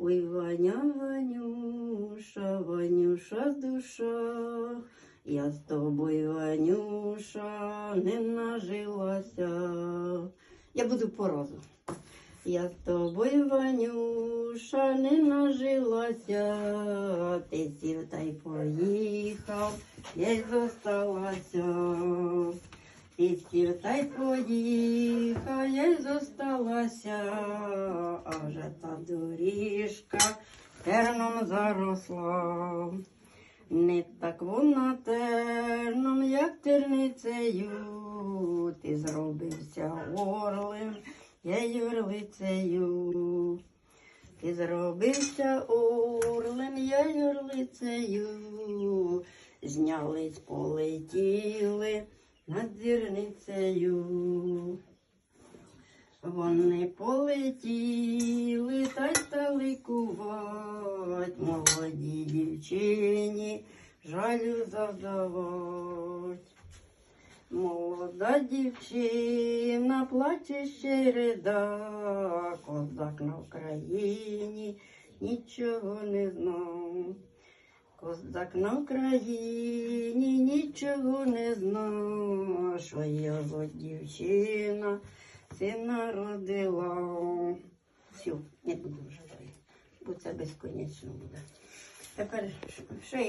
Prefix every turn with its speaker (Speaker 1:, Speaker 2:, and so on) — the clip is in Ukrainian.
Speaker 1: Ой, Ваня, Ванюша, Ванюша, душа, я з тобою, Ванюша, не нажилася. Я буду по разу. Я з тобою, Ванюша, не нажилася, ти сів та й поїхав, я й зосталася. Ти та й поїхав, зосталася, а вже та доріжка терном заросла. Не так вона терном, як терницею, ти зробився орлем, я й орлицею. Ти зробився орлем, я й орлицею, знялись, полетіли над зірницею. Вони полетіли та й стали кувать, молодій дівчині жалю завдавать. Молода дівчина плаче ще й рида, козак на Україні нічого не знав. Козак на Україні нічого не знав, що його дівчина сина родила. Все, не буду вже далі, бо це безконечно буде. Тепер що- я